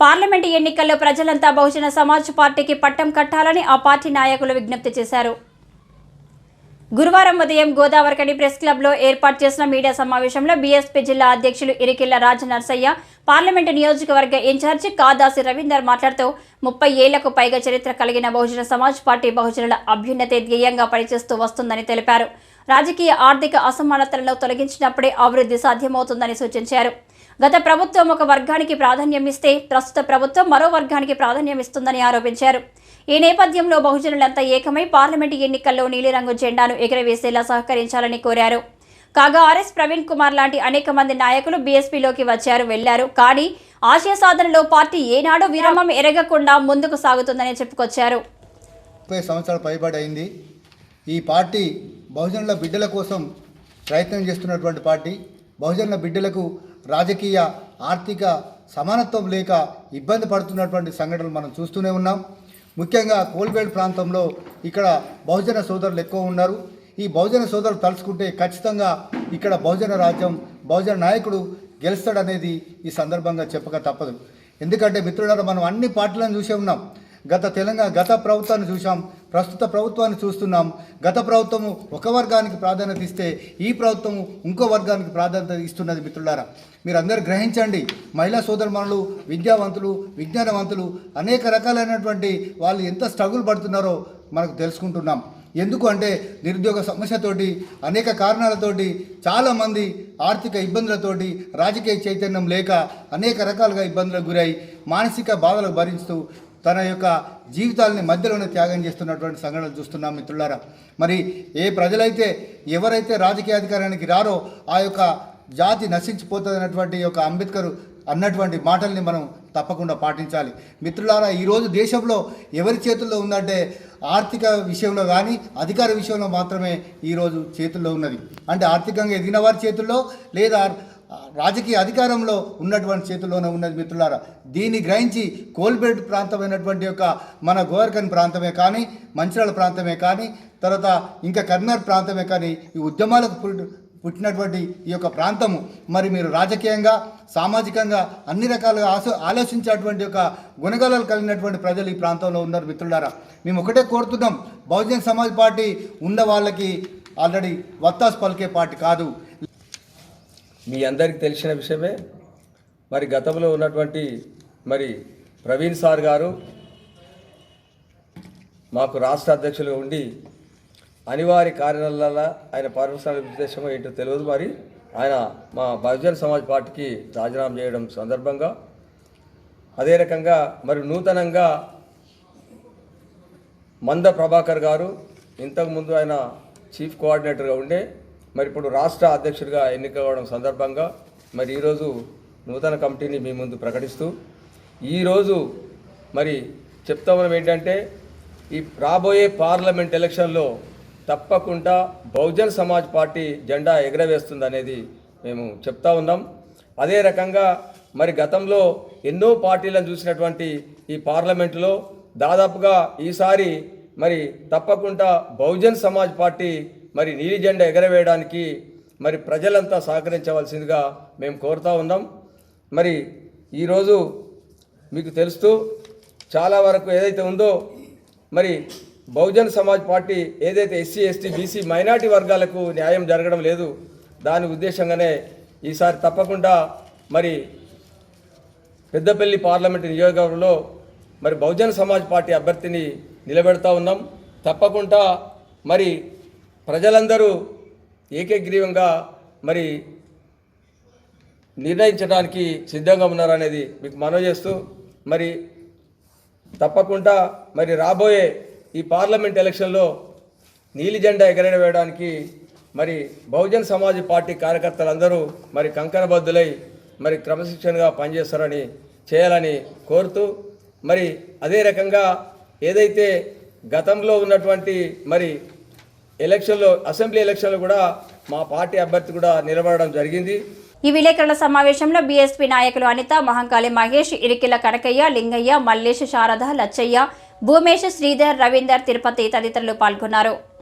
Parliament ఎన్నికల్లో ప్రజలంతా బహుజన సమాజ్ పార్టీకి పట్టం కట్టాలని ఆ పార్టీ నాయకులు విజ్ఞప్తి చేశారు. గురువారం ఉదయం గోదావరికని ప్రెస్ క్లబ్లో ఏర్పాటు చేసిన మీడియా సమావేశంలో బీఎస్పీ జిల్లా అధ్యక్షులు ఇరికిల్ల రాజ నర్సయ్య పార్లమెంటు నియోజకవర్గ ఇన్ఛార్జి కాదాసి రవీందర్ మాట్లాడుతూ ముప్పై ఏళ్ళకు పైగా చరిత్ర కలిగిన బహుజన సమాజ్ పార్టీ బహుజనుల అభ్యున్నతే ధ్యేయంగా పనిచేస్తూ వస్తుందని తెలిపారు. రాజకీయ ఆర్థిక అసమానతలను తొలగించినప్పుడే అభివృద్ధి సాధ్యమవుతుందని సూచించారు. గత ప్రభుత్వం ఒక వర్గానికి ప్రాధాన్యం ఇస్తే ప్రస్తుత ప్రభుత్వం మరో వర్గానికి ప్రాధాన్యం ఇస్తుందని ఆరోపించారు. ఈ నేపథ్యంలో బహుజనులంతా ఏకమై పార్లమెంటు ఎన్నికల్లో నీలిరంగు జెండాను ఎగురవేసేలా సహకరించాలని కోరారు. కాగా ఆర్ఎస్ ప్రవీణ్ కుమార్ లాంటి అనేక మంది నాయకులు బీఎస్పీలోకి వచ్చారు వెళ్ళారు. కానీ ఆశయ సాధనలో పార్టీ ఏనాడు విరామం ఎరగకుండా ముందుకు సాగుతుందని చెప్పుకొచ్చారు. ముప్పై సంవత్సరాల పైబడి అయింది. ఈ పార్టీ బహుజనుల బిడ్డల కోసం ప్రయత్నం చేస్తున్నటువంటి పార్టీ బహుజనుల బిడ్డలకు రాజకీయ ఆర్థిక సమానత్వం లేక ఇబ్బంది పడుతున్నటువంటి సంఘటనలు మనం చూస్తూనే ఉన్నాం. ముఖ్యంగా కోల్బేడ్ ప్రాంతంలో ఇక్కడ బహుజన సోదరులు ఎక్కువ ఉన్నారు. ఈ బహుజన సోదరులు తలుచుకుంటే ఖచ్చితంగా ఇక్కడ బహుజన రాజ్యం బహుజన నాయకుడు గెలుస్తాడనేది ఈ సందర్భంగా చెప్పక తప్పదు. ఎందుకంటే మిత్రులారా మనం అన్ని పార్టీలను చూసే ఉన్నాం. గత తెలంగాణ గత ప్రభుత్వాన్ని చూసాం. ప్రస్తుత ప్రభుత్వాన్ని చూస్తున్నాం. గత ప్రభుత్వము ఒక వర్గానికి ప్రాధాన్యత ఇస్తే ఈ ప్రభుత్వము ఇంకో వర్గానికి ప్రాధాన్యత ఇస్తున్నది మిత్రులారా. మీరు అందరు గ్రహించండి. మహిళా సోదరుమణులు విద్యావంతులు విజ్ఞానవంతులు అనేక రకాలైనటువంటి వాళ్ళు ఎంత స్ట్రగుల్ పడుతున్నారో మనకు తెలుసుకుంటున్నాం. ఎందుకు అంటే నిరుద్యోగ సమస్యతోటి అనేక కారణాలతోటి చాలామంది ఆర్థిక ఇబ్బందులతోటి రాజకీయ చైతన్యం లేక అనేక రకాలుగా ఇబ్బందులకు గురై మానసిక బాధలకు భరిస్తూ తన యొక్క జీవితాలని మధ్యలోనే త్యాగం చేస్తున్నటువంటి సంఘటనలు చూస్తున్నాం మిత్రులారా. మరి ఏ ప్రజలైతే ఎవరైతే రాజకీయ అధికారానికి రారో ఆ యొక్క జాతి నశించిపోతుంది అన్నటువంటి యొక్క అంబేద్కర్ అన్నటువంటి మాటల్ని మనం తప్పకుండా పాటించాలి. మిత్రులారా ఈరోజు దేశంలో ఎవరి చేతుల్లో ఉందంటే ఆర్థిక విషయంలో కానీ అధికార విషయంలో మాత్రమే ఈరోజు చేతుల్లో ఉన్నది. అంటే ఆర్థికంగా ఎదిగిన వారి చేతుల్లో లేదా రాజకీయ అధికారంలో ఉన్నటువంటి చేతుల్లోనే ఉన్నది మిత్రులారా. దీన్ని గ్రహించి కోల్బెల్ట్ ప్రాంతమైనటువంటి యొక్క మన గోవర్కన్ ప్రాంతమే కానీ మంచిర్యాల ప్రాంతమే కానీ తర్వాత ఇంకా కర్నూలు ప్రాంతమే కానీ ఈ ఉద్యమాలకు పుట్టి- పుట్టినటువంటి ఈ యొక్క ప్రాంతము. మరి మీరు రాజకీయంగా సామాజికంగా అన్ని రకాలుగా ఆశ ఆలోచించేటువంటి యొక్క గుణగలాలు కలిగినటువంటి ప్రజలు ఈ ప్రాంతంలో ఉన్నారు మిత్రులారా. మేము ఒకటే కోరుతున్నాం బహుజన్ సమాజ్ పార్టీ ఉన్న వాళ్ళకి ఆల్రెడీ వత్తాస్ పలికే పార్టీ కాదు. మీ అందరికీ తెలిసిన విషయమే. మరి గతంలో ఉన్నటువంటి మరి ప్రవీణ్ సార్ గారు మాకు రాష్ట్ర అధ్యక్షులు ఉండి అనివార్య కార్యాలయాల ఆయన పర్మనెంట్ ఉద్దేశమో ఏంటో తెలియదు మరి. ఆయన మా బహుజన్ సమాజ్ పార్టీకి రాజీనామా చేయడం సందర్భంగా అదే రకంగా మరి నూతనంగా మంద ప్రభాకర్ గారు ఇంతకుముందు ఆయన చీఫ్ కోఆర్డినేటర్గా ఉండే మరి ఇప్పుడు రాష్ట్ర అధ్యక్షుడిగా ఎన్నికవడం సందర్భంగా మరి ఈరోజు నూతన కమిటీని మీ ముందు ప్రకటిస్తూ ఈరోజు మరి చెప్తా మనం ఏంటంటే ఈ రాబోయే పార్లమెంట్ ఎలక్షన్లో తప్పకుండా బహుజన్ సమాజ్ పార్టీ జెండా ఎగరవేస్తుంది అనేది మేము చెప్తా ఉన్నాం. అదే రకంగా మరి గతంలో ఎన్నో పార్టీలను చూసినటువంటి ఈ పార్లమెంటులో దాదాపుగా ఈసారి మరి తప్పకుండా బహుజన్ సమాజ్ పార్టీ మరి నీలి జెండా ఎగరవేయడానికి మరి ప్రజలంతా సహకరించవలసిందిగా మేము కోరుతా ఉన్నాం మరి ఈరోజు మీకు తెలుస్తూ చాలా వరకు ఏదైతే ఉందో మరి బహుజన్ సమాజ్ పార్టీ ఏదైతే ఎస్సీ ఎస్టీ బీసీ మైనార్టీ వర్గాలకు న్యాయం జరగడం లేదు దాని ఉద్దేశంగానే ఈసారి తప్పకుండా మరి పెద్దపల్లి పార్లమెంటు నియోజకవర్గంలో మరి బహుజన్ సమాజ్ పార్టీ అభ్యర్థిని నిలబెడతా ఉన్నాం తప్పకుండా మరి ప్రజలందరూ ఏకగ్రీవంగా మరి నిర్ణయించడానికి సిద్ధంగా ఉన్నారనేది మీకు మనవి చేస్తూ మరి తప్పకుండా మరి రాబోయే ఈ పార్లమెంట్ ఎలక్షన్లో నీలి జెండా ఎగరవేయడానికి మరి బహుజన్ సమాజ్ పార్టీ కార్యకర్తలందరూ మరి కంకణబద్దులై మరి క్రమశిక్షణగా పనిచేస్తారని చేయాలని కోరుతూ మరి అదే రకంగా ఏదైతే గతంలో ఉన్నటువంటి మరి ఎలక్షన్లో అసెంబ్లీ ఎలక్షన్లో కూడా మా పార్టీ అభ్యర్థి కూడా నిలబడడం జరిగింది. ఈ విలేకరుల సమావేశంలో బీఎస్పీ నాయకులు అనిత మహంకాళి మహేష్ ఇరికిల కనకయ్య లింగయ్య మల్లేష్ శారద లచ్చయ్య భూమేష్ శ్రీధర్ రవీందర్ తిరుపతి తదితరులు పాల్గొన్నారు.